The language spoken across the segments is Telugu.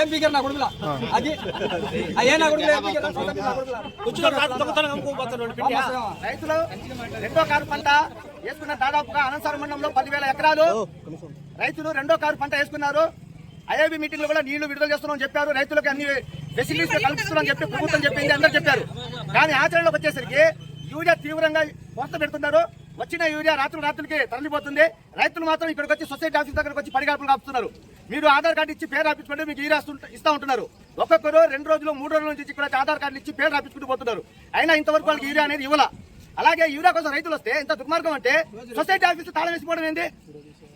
ఏం పీకారు నా కొడుకులా? అది? అయ్యే నా కొడుకులా ఏం పీకారు? రైతులు రెండో కారు పంట వేసుకున్న దాదాపుగా అనంతర మండలంలో పదివేల ఎకరాలు. రైతులు రెండో కారు పంట వేసుకున్నారు. ఐఐబి మీటింగ్లో కూడా నీళ్ళు విడుదల చేస్తున్నామని చెప్పారు. రైతులకు అన్ని ఫెసిలిటీస్ కల్పిస్తున్నామని చెప్పి ప్రభుత్వం చెప్పింది అందరూ చెప్పారు. కానీ ఆచరణలోకి వచ్చేసరికి యూరియా తీవ్రంగా కోత పెడుతున్నారు. వచ్చిన యూరియా రాత్రులు రాత్రులకి తరలిపోతుంది. రైతులు మాత్రం ఇక్కడికి వచ్చి సొసైటీ ఆఫీస్ దగ్గరకు వచ్చి పడిగాపులు కాపుతున్నారు. మీరు ఆధార్ కార్డు ఇచ్చి పేరు రాపించుకుంటే మీకు ఈ రాస్తు ఇస్తా ఉంటున్నారు. ఒక్కొక్కరు రెండు రోజులు మూడు రోజుల నుంచి ఇక్కడ ఆధార్ కార్డులు ఇచ్చి పేరు రాపించుకుంటూ పోతున్నారు. అయినా ఇంతవరకు వాళ్ళకి యూరియా అనేది ఇవ్వాల. అలాగే యూరియా కోసం రైతులు వస్తే ఎంత దుర్మార్గం అంటే సొసైటీ ఆఫీస్ తాళం వేసిపోవడం ఏంటి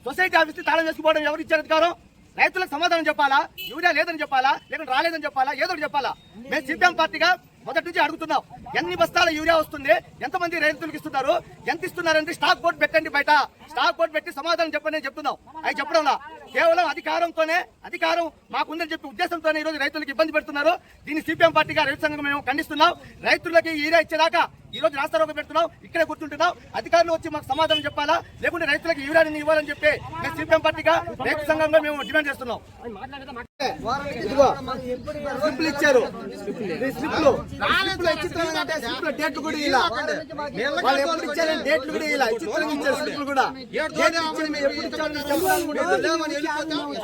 సొసైటీ ఆఫీస్ తాళం వేసుకోవడం ఎవరు ఇచ్చారు అధికారం? రైతులకు సమాధానం చెప్పాలా? యూరియా లేదని చెప్పాలా? లేకుంటే రాలేదని చెప్పాలా? ఏదో ఒకటి చెప్పాలా? మేము సిపిఎం పార్టీగా మొదటి నుంచి అడుగుతున్నాం ఎన్ని బస్తాల యూరియా వస్తుంది? ఎంతమంది రైతులకు ఇస్తున్నారు? ఎంత ఇస్తున్నారంటే స్టాక్ బోర్డు పెట్టండి బయట. స్టాక్ బోర్డు పెట్టి సమాధానం చెప్పండి చెప్తున్నాం అవి చెప్పడంలా కేవలం అధికారంతోనే అధికారం మాకుందని చెప్పి ఉద్దేశంతోనే ఈ రోజు రైతులకు ఇబ్బంది పెడుతున్నారు. దీన్ని సిపిఎం పార్టీగా రైతు సంఘం మేము ఖండిస్తున్నాం? రైతులకి యూరియా ఇచ్చేదాకా ఈ రోజు రాస్తారోగ పెడుతున్నాం. ఇక్కడే కూర్చుంటున్నాం. అధికారులు వచ్చి మాకు సమాధానం చెప్పాలా? లేకుంటే రైతులకు యూరియాని ఇవ్వాలని చెప్పి మేము సిపిఎం పార్టీగా రైతు సంఘంగా మేము డిమాండ్ చేస్తున్నాం. ఇదిగో స్లిప్లు ఇచ్చారు ఈ స్లిప్లు స్లిప్లు విచిత్రంగా అంటే స్లిప్ల డేట్లు కూడా ఇలా వాళ్ళు ఎప్పుడు ఇచ్చారని డేట్లు కూడా ఇలా విచిత్రంగా ఇచ్చారు స్లిప్లు కూడా ఎప్పుడు కూడా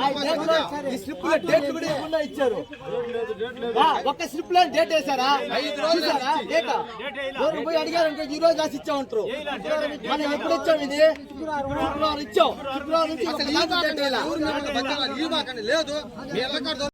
ఆ డేట్లో ఈ స్లిప్ల డేట్లు కూడా ఇవ్వకుండా ఇచ్చారు ఒక్క స్లిప్లో డేట్ వేసారా డేటా పోయి అడిగారు ఈ రోజు రాసి ఇచ్చామంటారు మనం ఎప్పుడు ఇచ్చాం ఇది ఇచ్చాం శుక్రవారం నుంచి. లేదు రైతులకు